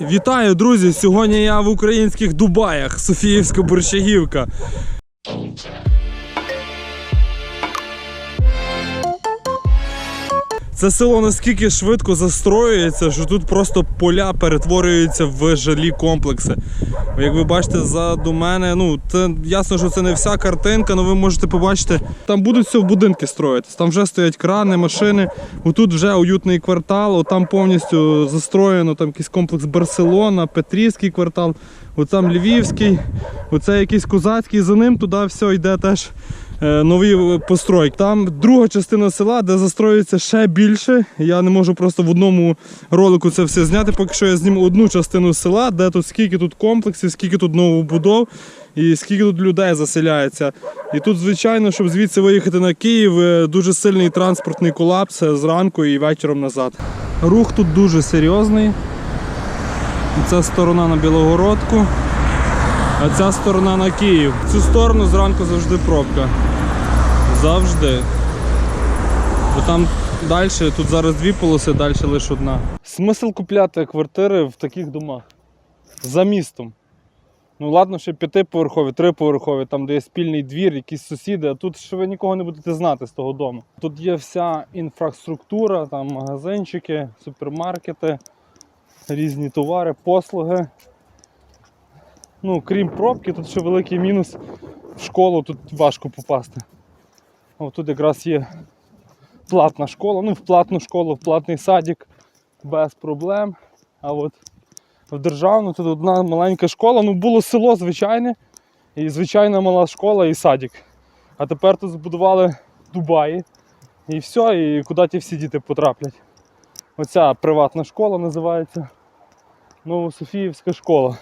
Вітаю, друзі! Сьогодні я в українських Дубаях, Софіївська Борщагівка. Це село наскільки швидко застроюється, що тут просто поля перетворюються в жилі комплекси. Як ви бачите, ззаду мене, ну це ясно, що це не вся картинка, але ви можете побачити, там будуть все в будинки строїтись. Там вже стоять крани, машини. Отут вже уютний квартал, отам повністю застроєно там якийсь комплекс Барселона, Петрівський квартал, отам Львівський, оце якийсь козацький. За ним туди все йде теж е, нові постройки. Там друга частина села, де застроюється ще більше. Я не можу просто в одному ролику це все зняти. Поки що я зніму одну частину села, де тут скільки тут комплексів, скільки тут новобудов і скільки тут людей заселяється. І тут, звичайно, щоб звідси виїхати на Київ, е, дуже сильний транспортний колапс е, зранку і вечором назад. Рух тут дуже серйозний. Ця сторона на Білогородку, а ця сторона на Київ. В цю сторону зранку завжди пробка. Завжди. Бо там далі, тут зараз дві полоси, далі лише одна. Смисл купляти квартири в таких домах. За містом. Ну ладно, ще п'ятиповерхові, триповерхові, там де є спільний двір, якісь сусіди, а тут ще ви нікого не будете знати з того дому. Тут є вся інфраструктура, там магазинчики, супермаркети, різні товари, послуги. Ну, крім пробки, тут ще великий мінус. В школу тут важко попасти. О, тут якраз є платна школа, ну в платну школу, в платний садик без проблем. А от в державну тут одна маленька школа, ну було село звичайне, і звичайна мала школа і садик. А тепер тут збудували Дубаї. І все, і куди ті всі діти потраплять. Оця приватна школа називається Новософіївська школа.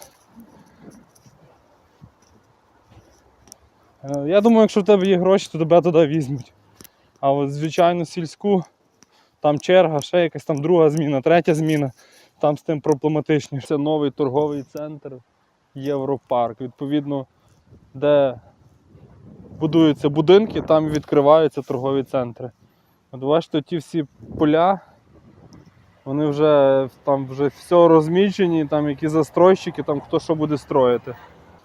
Я думаю, якщо в тебе є гроші, то тебе туди візьмуть. А от звичайно сільську, там черга, ще якась там друга зміна, третя зміна, там з тим проблематичніше. Це новий торговий центр Європарк. Відповідно, де будуються будинки, там відкриваються торгові центри. От бачите, ті всі поля, вони вже там вже все розмічені, там які застройщики, там хто що буде строїти.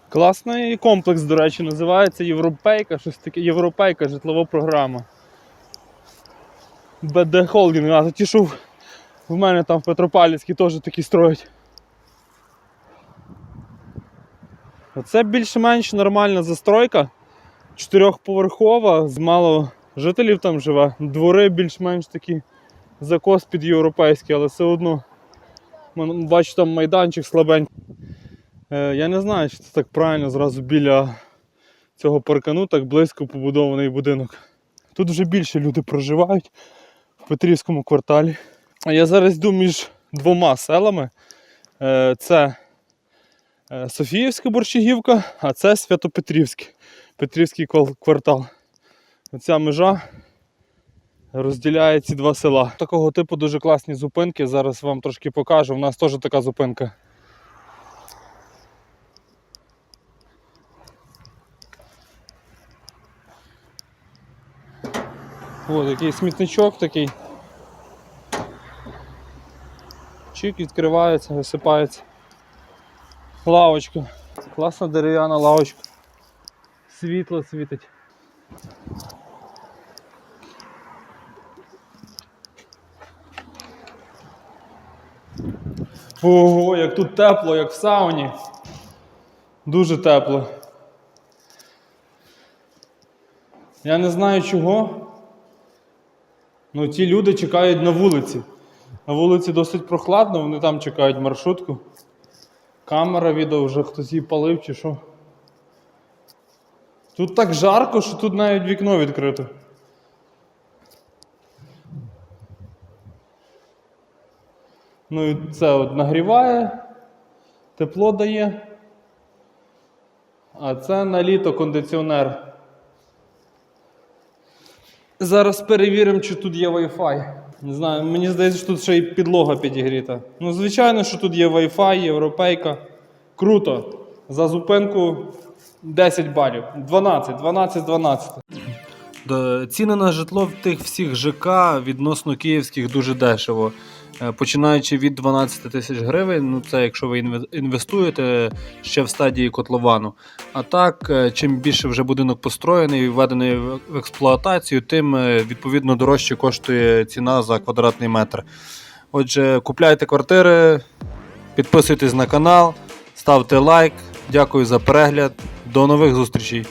Класний комплекс, до речі, називається Європейка, щось таке Європейка, житлова програма. БД Холдинг, а ті, що в- мене там в Петропавлівській теж такі строять. Це більш-менш нормальна застройка. Чотирьохповерхова, з мало жителів там живе. Двори більш-менш такі закос під європейський, але все одно. Бачу там майданчик слабенький. Е, я не знаю, чи це так правильно зразу біля цього паркану так близько побудований будинок. Тут вже більше люди проживають в Петрівському кварталі. А я зараз йду між двома селами. Е, Це е, Софіївська Борщагівка, а це Святопетрівський Петрівський квартал. Оця межа розділяє ці два села. Такого типу дуже класні зупинки. Зараз вам трошки покажу. У нас теж така зупинка. Ось який смітничок такий. Чик відкривається, висипається. Лавочка. Класна дерев'яна лавочка. Світло світить. Ого, як тут тепло, як в сауні. Дуже тепло. Я не знаю чого. Ну, ті люди чекають на вулиці. На вулиці досить прохладно, вони там чекають маршрутку. Камера відео вже хтось її палив чи що. Тут так жарко, що тут навіть вікно відкрите. Ну і це от нагріває, тепло дає. А це на літо кондиціонер. Зараз перевіримо, чи тут є Wi-Fi. Не знаю, мені здається, що тут ще й підлога підігріта. Ну, звичайно, що тут є Wi-Fi, європейка. Круто. За зупинку 10 балів. 12, 12 12. Ціни на житло в тих всіх ЖК відносно київських дуже дешево. Е, Починаючи від 12 тисяч гривень, ну це якщо ви інвестуєте ще в стадії котловану. А так, е, чим більше вже будинок построєний і введений в експлуатацію, тим е, відповідно дорожче коштує ціна за квадратний метр. Отже, купляйте квартири, підписуйтесь на канал, ставте лайк. Дякую за перегляд. До нових зустрічей!